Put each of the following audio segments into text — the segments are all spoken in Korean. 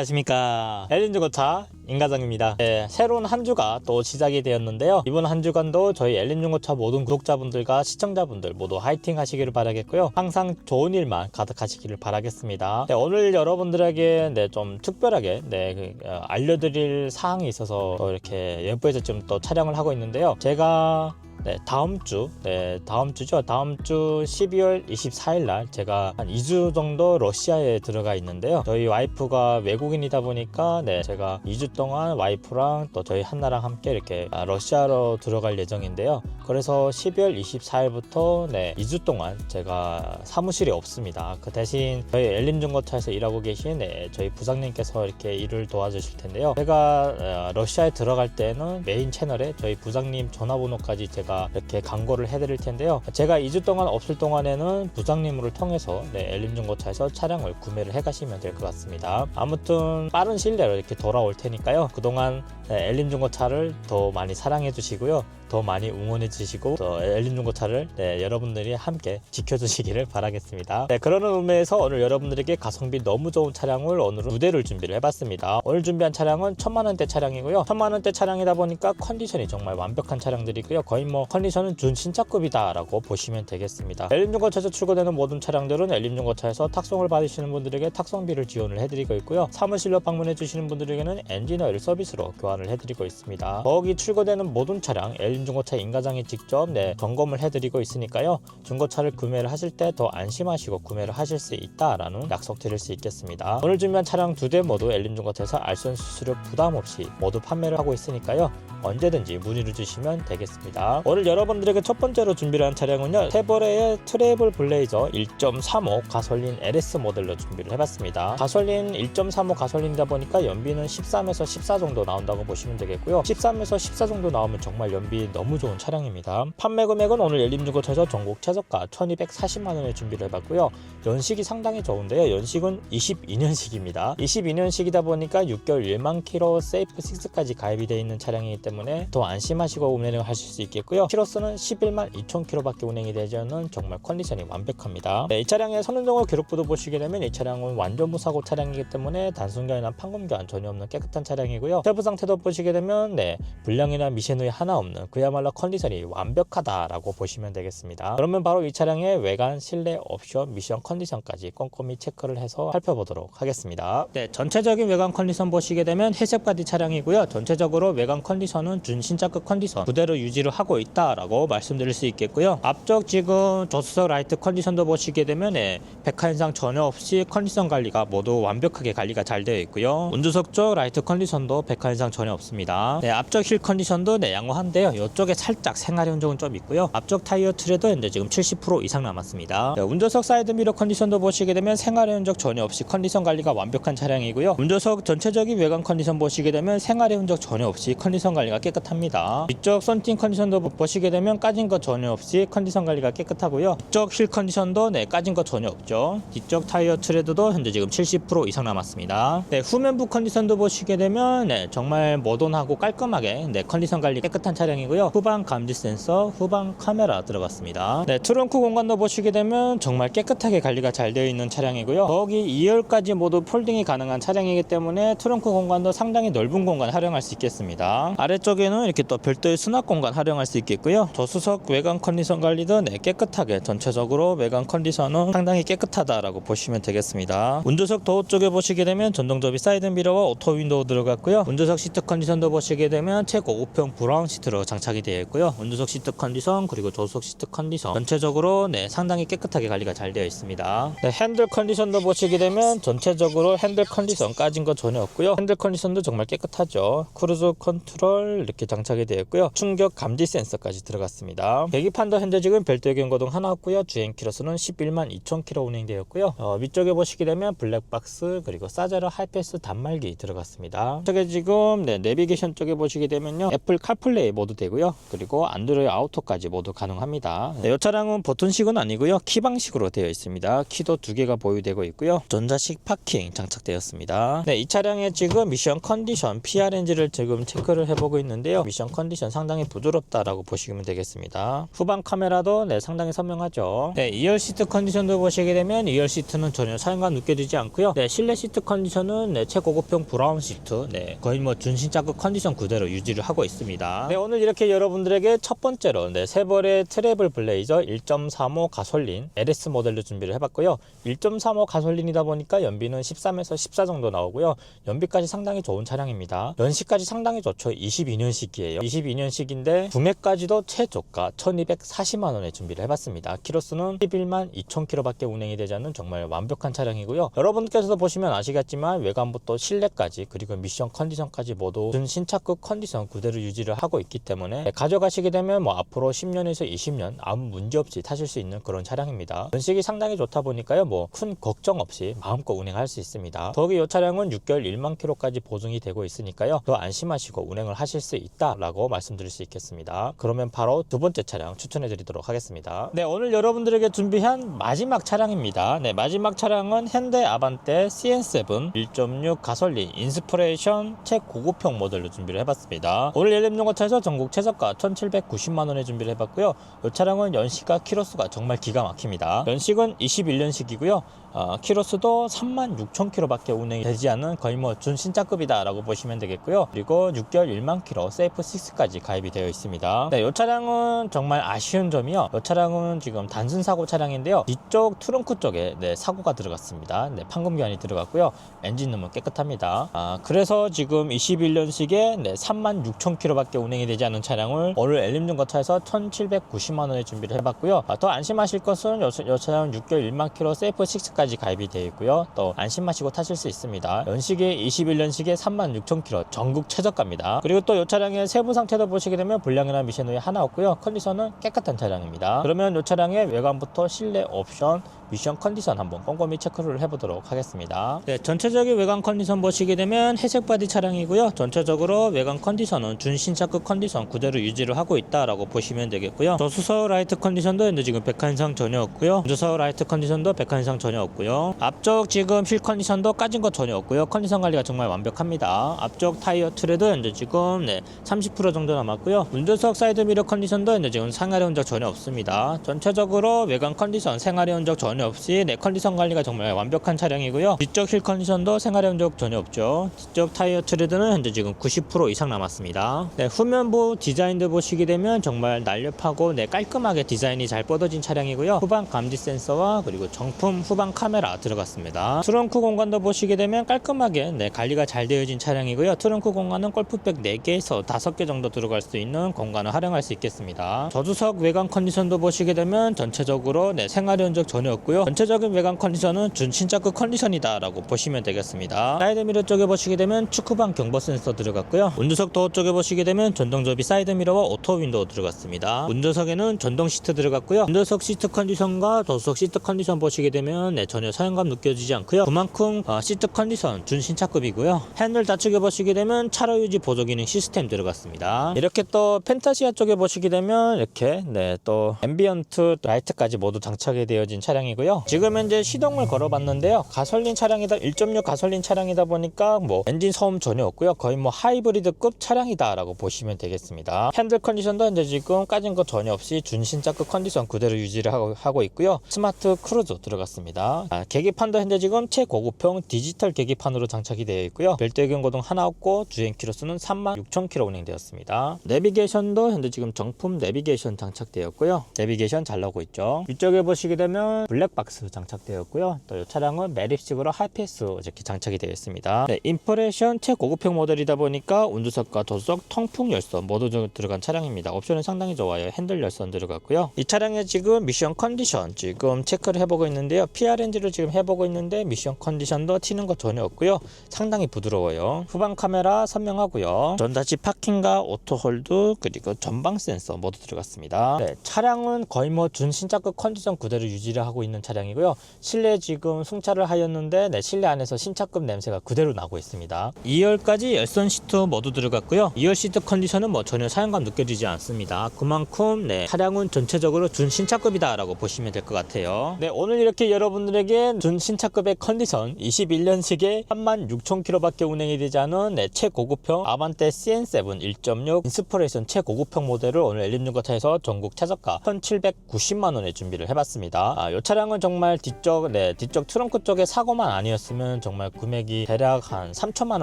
안녕하십니까. 엘린중고차 임과장입니다. 네, 새로운 한 주가 또 시작이 되었는데요. 이번 한 주간도 저희 엘린중고차 모든 구독자분들과 시청자분들 모두 화이팅 하시기를 바라겠고요. 항상 좋은 일만 가득하시기를 바라겠습니다. 네, 오늘 여러분들에게 네, 좀 특별하게 네, 그, 어, 알려드릴 사항이 있어서 또 이렇게 연부에서 좀또 촬영을 하고 있는데요. 제가 네, 다음 주, 네, 다음 주죠. 다음 주 12월 24일 날 제가 한 2주 정도 러시아에 들어가 있는데요. 저희 와이프가 외국인이다 보니까 네, 제가 2주 동안 와이프랑 또 저희 한나랑 함께 이렇게 아, 러시아로 들어갈 예정인데요. 그래서 12월 24일부터 네, 2주 동안 제가 사무실이 없습니다. 그 대신 저희 엘림 중고차에서 일하고 계신 네, 저희 부장님께서 이렇게 일을 도와주실 텐데요. 제가 어, 러시아에 들어갈 때는 메인 채널에 저희 부장님 전화번호까지 제가 이렇게 광고를 해드릴 텐데요. 제가 2주 동안 없을 동안에는 부장님을 통해서 네, 엘림중고차에서 차량을 구매를 해가시면 될 것 같습니다. 아무튼 빠른 시일 내로 이렇게 돌아올 테니까요. 그동안 네, 엘림중고차를 더 많이 사랑해 주시고요. 더 많이 응원해 주시고 또 엘림중고차를 네, 여러분들이 함께 지켜주시기를 바라겠습니다. 네, 그러는 의미에서 오늘 여러분들에게 가성비 너무 좋은 차량을 오늘은 두 대를 준비를 해봤습니다. 오늘 준비한 차량은 천만 원대 차량이고요. 천만 원대 차량이다 보니까 컨디션이 정말 완벽한 차량들이고요. 거의 뭐 컨디션은 준 신차급이다라고 보시면 되겠습니다. 엘림 중고차에서 출고되는 모든 차량들은 엘림 중고차에서 탁송을 받으시는 분들에게 탁송비를 지원을 해드리고 있고요. 사무실로 방문해 주시는 분들에게는 엔진 오일 서비스로 교환을 해드리고 있습니다. 거기 출고되는 모든 차량 엘림 중고차 인가장이 직접 네, 점검을 해드리고 있으니까요. 중고차를 구매를 하실 때 더 안심하시고 구매를 하실 수 있다라는 약속 드릴 수 있겠습니다. 오늘 준비한 차량 두 대 모두 엘림중고차에서 알선 수수료 부담 없이 모두 판매를 하고 있으니까요. 언제든지 문의를 주시면 되겠습니다. 오늘 여러분들에게 첫 번째로 준비를 한 차량은요. 테보레의 트래블 블레이저 1.35 가솔린 LS 모델로 준비를 해봤습니다. 가솔린 1.35 가솔린이다 보니까 연비는 13에서 14 정도 나온다고 보시면 되겠고요. 13에서 14 정도 나오면 정말 연비 너무 좋은 차량입니다. 판매 금액은 오늘 열림중고차에서 전국 최저가 1240만 원에 준비를 해봤고요. 연식이 상당히 좋은데요. 연식은 22년식입니다. 22년식이다 보니까 6개월 1만 킬로 세이프 6까지 가입이 되어 있는 차량이기 때문에 더 안심하시고 운행을 하실 수 있겠고요. 키로수는 11만 2천 킬로밖에 운행이 되지 않는 정말 컨디션이 완벽합니다. 네, 이 차량의 선운동호 기록부도 보시게 되면 이 차량은 완전 무사고 차량이기 때문에 단순교환이나 판검교환 전혀 없는 깨끗한 차량이고요. 세부 상태도 보시게 되면 네, 불량이나 미세누이 하나 없는 그 야말로 컨디션이 완벽하다라고 보시면 되겠습니다. 그러면 바로 이 차량의 외관, 실내, 옵션, 미션 컨디션까지 꼼꼼히 체크를 해서 살펴보도록 하겠습니다. 네, 전체적인 외관 컨디션 보시게 되면 회색 바디 차량이고요. 전체적으로 외관 컨디션은 준신차급 컨디션 그대로 유지를 하고 있다라고 말씀드릴 수 있겠고요. 앞쪽 지금 조수석 라이트 컨디션도 보시게 되면 네, 백화 현상 전혀 없이 컨디션 관리가 모두 완벽하게 관리가 잘 되어 있고요. 운주석 쪽 라이트 컨디션도 백화 현상 전혀 없습니다. 네, 앞쪽 힐 컨디션도 네, 양호한데요. 이쪽에 살짝 생활의 흔적은 좀 있고요. 앞쪽 타이어 트레도 현재 지금 70% 이상 남았습니다. 네, 운전석 사이드 미러 컨디션도 보시게 되면 생활의 흔적 전혀 없이 컨디션 관리가 완벽한 차량이고요. 운전석 전체적인 외관 컨디션 보시게 되면 생활의 흔적 전혀 없이 컨디션 관리가 깨끗합니다. 뒤쪽 썬팅 컨디션도 보시게 되면 까진 것 전혀 없이 컨디션 관리가 깨끗하고요. 뒤쪽 휠 컨디션도 네, 까진 것 전혀 없죠. 뒤쪽 타이어 트레드도 현재 지금 70% 이상 남았습니다. 네, 후면부 컨디션도 보시게 되면 네, 정말 모던하고 깔끔하게 네, 컨디션 관리 깨끗한 차량이고요. 후방 감지 센서, 후방 카메라 들어갔습니다. 네, 트렁크 공간도 보시게 되면 정말 깨끗하게 관리가 잘 되어 있는 차량이고요. 거기 2열까지 모두 폴딩이 가능한 차량이기 때문에 트렁크 공간도 상당히 넓은 공간 활용할 수 있겠습니다. 아래쪽에는 이렇게 또 별도의 수납 공간 활용할 수 있겠고요. 조수석 외관 컨디션 관리도 네, 깨끗하게 전체적으로 외관 컨디션은 상당히 깨끗하다라고 보시면 되겠습니다. 운전석 도어 쪽에 보시게 되면 전동 접이 사이드 미러와 오토 윈도우 들어갔고요. 운전석 시트 컨디션도 보시게 되면 최고급형 브라운 시트로 장 착이 되어 있고요. 운전석 시트 컨디션 그리고 조수석 시트 컨디션 전체적으로 네 상당히 깨끗하게 관리가 잘 되어 있습니다. 네, 핸들 컨디션도 보시게 되면 전체적으로 핸들 컨디션 까진 거 전혀 없고요. 핸들 컨디션도 정말 깨끗하죠. 크루즈 컨트롤 이렇게 장착이 되어 있고요. 충격 감지 센서까지 들어갔습니다. 계기판도 현재 지금 별도의 경고등 하나 없고요. 주행 키로수는 11만 2천 킬로 운행되었고요. 어, 위쪽에 보시게 되면 블랙박스 그리고 사제로 하이패스 단말기 들어갔습니다. 저게 지금 네, 내비게이션 쪽에 보시게 되면요. 애플 카플레이 모두 되 고요. 그리고 안드로이드 아우토까지 모두 가능합니다. 네, 이 차량은 버튼식은 아니고요. 키 방식으로 되어 있습니다. 키도 두 개가 보유되고 있고요. 전자식 파킹 장착되었습니다. 네, 이 차량의 지금 미션 컨디션 PRNG를 지금 체크를 해보고 있는데요. 미션 컨디션 상당히 부드럽다라고 보시면 되겠습니다. 후방 카메라도 네, 상당히 선명하죠. 네, 2열 시트 컨디션도 보시게 되면 2열 시트는 전혀 사용감 느껴지지 않고요. 네, 실내 시트 컨디션은 네, 최고급형 브라운 시트, 네, 거의 뭐 준신작급 컨디션 그대로 유지를 하고 있습니다. 네, 오늘 이렇게 여러분들에게 첫 번째로 네, 세벌의 트래블 블레이저 1.35 가솔린 LS 모델로 준비를 해봤고요. 1.35 가솔린이다 보니까 연비는 13에서 14 정도 나오고요. 연비까지 상당히 좋은 차량입니다. 연식까지 상당히 좋죠. 22년식이에요. 22년식인데 구매까지도 최저가 1240만 원에 준비를 해봤습니다. 키로수는 11만 2천 킬로밖에 운행이 되지 않는 정말 완벽한 차량이고요. 여러분께서도 보시면 아시겠지만 외관부터 실내까지 그리고 미션 컨디션까지 모두 준 신차급 컨디션 그대로 유지를 하고 있기 때문에 가져가시게 되면 뭐 앞으로 10년에서 20년 아무 문제 없이 타실 수 있는 그런 차량입니다. 연식이 상당히 좋다 보니까요. 뭐 큰 걱정 없이 마음껏 운행할 수 있습니다. 더욱이 이 차량은 6개월 1만 킬로까지 보증이 되고 있으니까요. 더 안심하시고 운행을 하실 수 있다라고 말씀드릴 수 있겠습니다. 그러면 바로 두 번째 차량 추천해 드리도록 하겠습니다. 네, 오늘 여러분들에게 준비한 마지막 차량입니다. 네, 마지막 차량은 현대 아반떼 CN7 1.6 가솔린 인스프레이션 최고급형 모델로 준비를 해봤습니다. 오늘 열림용어차에서 전국 최 저가 1,790만 원에 준비를 해봤고요. 이 차량은 연식과 키로수가 정말 기가 막힙니다. 연식은 21년식이고요. 어, 키로수도 3만 6천 킬로밖에 운행이 되지 않은 거의 뭐 준신차급이다라고 보시면 되겠고요. 그리고 6개월 1만 킬로 세이프 6까지 가입이 되어 있습니다. 네, 이 차량은 정말 아쉬운 점이요. 이 차량은 지금 단순 사고 차량인데요. 뒤쪽 트렁크 쪽에 네, 사고가 들어갔습니다. 네, 판금 교환이 들어갔고요. 엔진음은 깨끗합니다. 아, 그래서 지금 21년식에 네, 3만 6천 킬로밖에 운행이 되지 않은 차 량을 오늘 엘림중거차에서 1,790만 원에 준비를 해봤고요. 아, 더 안심하실 것은 이, 이 차량 6개월 1만 킬로 세이프 6까지 가입이 되어 있고요. 또 안심하시고 타실 수 있습니다. 연식이 21년식에 3만 6천 킬로 전국 최저가입니다. 그리고 또이 차량의 세부 상태도 보시게 되면 불량이나 미션 후에 하나 없고요. 컨디션은 깨끗한 차량입니다. 그러면 이 차량의 외관부터 실내 옵션 미션 컨디션 한번 꼼꼼히 체크를 해보도록 하겠습니다. 네, 전체적인 외관 컨디션 보시게 되면 회색 바디 차량이고요. 전체적으로 외관 컨디션은 준신차급 컨디션 그대로 유지를 하고 있다라고 보시면 되겠고요. 저수석 라이트 컨디션도 현재 지금 100칸 이상 전혀 없고요. 운전석 라이트 컨디션도 100칸 이상 전혀 없고요. 앞쪽 지금 휠 컨디션도 까진 것 전혀 없고요. 컨디션 관리가 정말 완벽합니다. 앞쪽 타이어 트레드 현재 지금 네, 30% 정도 남았고요. 운전석 사이드 미러 컨디션도 현재 지금 상하리 흔적 전혀 없습니다. 전체적으로 외관 컨디션 생활의 흔적 전혀 없이 네, 컨디션 관리가 정말 완벽한 차량이고요. 뒤쪽 휠 컨디션도 생활의 흔적 전혀 없죠. 뒤쪽 타이어 트레드는 현재 지금 90% 이상 남았습니다. 네, 후면부 디자인도 보시게 되면 정말 날렵하고 네, 깔끔하게 디자인이 잘 뻗어진 차량이고요. 후방 감지 센서와 그리고 정품 후방 카메라 들어갔습니다. 트렁크 공간도 보시게 되면 깔끔하게 네, 관리가 잘 되어진 차량이고요. 트렁크 공간은 골프백 4개에서 5개 정도 들어갈 수 있는 공간을 활용할 수 있겠습니다. 저주석 외관 컨디션도 보시게 되면 전체적으로 네, 생활의 흔적 전혀 없고 요. 전체적인 외관 컨디션은 준신차급 컨디션이다 라고 보시면 되겠습니다. 사이드미러 쪽에 보시게 되면 축구방 경보 센서 들어갔고요. 운전석 도어 쪽에 보시게 되면 전동 접이 사이드미러와 오토 윈도우 들어갔습니다. 운전석에는 전동 시트 들어갔고요. 운전석 시트 컨디션과 저수석 시트 컨디션 보시게 되면 네, 전혀 사용감 느껴지지 않고요. 그만큼 어, 시트 컨디션 준신차급이고요. 핸들 좌측에 보시게 되면 차로 유지 보조 기능 시스템 들어갔습니다. 이렇게 또 펜타시아 쪽에 보시게 되면 이렇게 네, 또 앰비언트 라이트까지 모두 장착이 되어진 차량이고 요. 지금 현재 시동을 걸어봤는데요. 가솔린 차량이다 1.6 가솔린 차량이다 보니까 뭐 엔진 소음 전혀 없고요. 거의 뭐 하이브리드급 차량이다 라고 보시면 되겠습니다. 핸들 컨디션도 현재 지금 까진 거 전혀 없이 준신차급 컨디션 그대로 유지를 하고, 하고 있고요. 스마트 크루즈 들어갔습니다. 아, 계기판도 현재 지금 최고급형 디지털 계기판으로 장착이 되어 있고요. 별도의 경고등 하나 없고 주행 키로수는 3만 6천 킬로 운행되었습니다. 내비게이션도 현재 지금 정품 내비게이션 장착되었고요. 내비게이션 잘 나오고 있죠. 위쪽에 보시게 되면 블랙 블랙박스 장착되어 있고요. 또 이 차량은 매립식으로 하이패스 이렇게 장착이 되어 있습니다. 네, 인프레션 최고급형 모델이다 보니까 운주석과 도수석, 통풍 열선 모두 좀 들어간 차량입니다. 옵션은 상당히 좋아요. 핸들 열선 들어갔고요. 이 차량의 지금 미션 컨디션 지금 체크를 해보고 있는데요. PRNG를 지금 해보고 있는데 미션 컨디션도 튀는 거 전혀 없고요. 상당히 부드러워요. 후방 카메라 선명하고요. 전자지 파킹과 오토홀드 그리고 전방 센서 모두 들어갔습니다. 네, 차량은 거의 뭐 준신차급 컨디션 그대로 유지를 하고 있는 차량이고요. 실내 지금 승차를 하였는데 네, 실내 안에서 신차급 냄새가 그대로 나고 있습니다. 2열까지 열선 시트 모두 들어갔고요. 2열 시트 컨디션은 뭐 전혀 사용감 느껴지지 않습니다. 그만큼 네, 차량은 전체적으로 준 신차급이다라고 보시면 될 것 같아요. 네, 오늘 이렇게 여러분들에게 준 신차급의 컨디션 21년식에 36,000km밖에 운행이 되지 않은 네, 최고급형 아반떼 CN7 1.6 인스퍼레이션 최고급형 모델을 오늘 엘림중고차에서 전국 최저가 1,790만 원에 준비를 해봤습니다. 아, 이 차량 은 정말 뒤쪽 네, 뒤쪽 트렁크 쪽에 사고만 아니었으면 정말 금액이 대략 한 3천만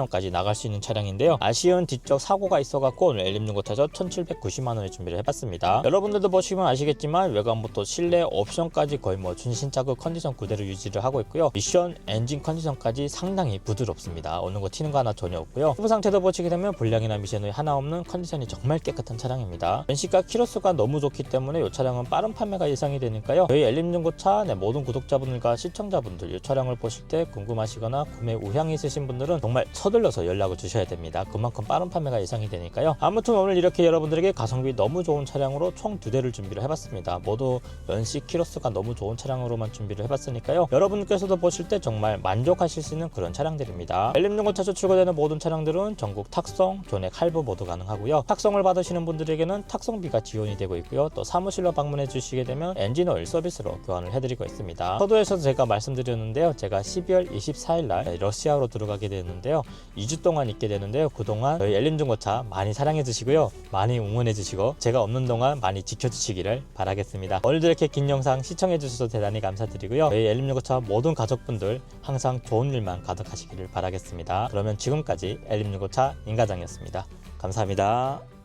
원까지 나갈 수 있는 차량인데요. 아쉬운 뒤쪽 사고가 있어갖고 오늘 엘림중고차에서 1,790만 원에 준비를 해봤습니다. 여러분들도 보시면 아시겠지만 외관부터 실내 옵션까지 거의 뭐 준신차급 컨디션 그대로 유지를 하고 있고요. 미션 엔진 컨디션까지 상당히 부드럽습니다. 어느 거 튀는 거 하나 전혀 없고요. 후보 상태도 보시게 되면 불량이나 미션이 하나 없는 컨디션이 정말 깨끗한 차량입니다. 연식과 키로수가 너무 좋기 때문에 이 차량은 빠른 판매가 예상이 되니까요. 저희 엘림중고차 네, 모든 구독자분들과 시청자분들 이 차량을 보실 때 궁금하시거나 구매 우향이 있으신 분들은 정말 서둘러서 연락을 주셔야 됩니다. 그만큼 빠른 판매가 예상이 되니까요. 아무튼 오늘 이렇게 여러분들에게 가성비 너무 좋은 차량으로 총 두 대를 준비를 해봤습니다. 모두 연식 키로수가 너무 좋은 차량으로만 준비를 해봤으니까요. 여러분께서도 보실 때 정말 만족하실 수 있는 그런 차량들입니다. 엘림중고차에서 출고되는 모든 차량들은 전국 탁송, 전액 할부 모두 가능하고요. 탁송을 받으시는 분들에게는 탁송비가 지원이 되고 있고요. 또 사무실로 방문해 주시게 되면 엔진오일 서비스로 교환을 해드리고 있습니다. 서도에서도 제가 말씀드렸는데요. 제가 12월 24일 날 러시아로 들어가게 되는데요. 2주 동안 있게 되는데요. 그동안 저희 엘림 중고차 많이 사랑해 주시고요. 많이 응원해 주시고 제가 없는 동안 많이 지켜 주시기를 바라겠습니다. 오늘도 이렇게 긴 영상 시청해 주셔서 대단히 감사드리고요. 저희 엘림 중고차 모든 가족분들 항상 좋은 일만 가득하시기를 바라겠습니다. 그러면 지금까지 엘림 중고차 인가장이었습니다. 감사합니다.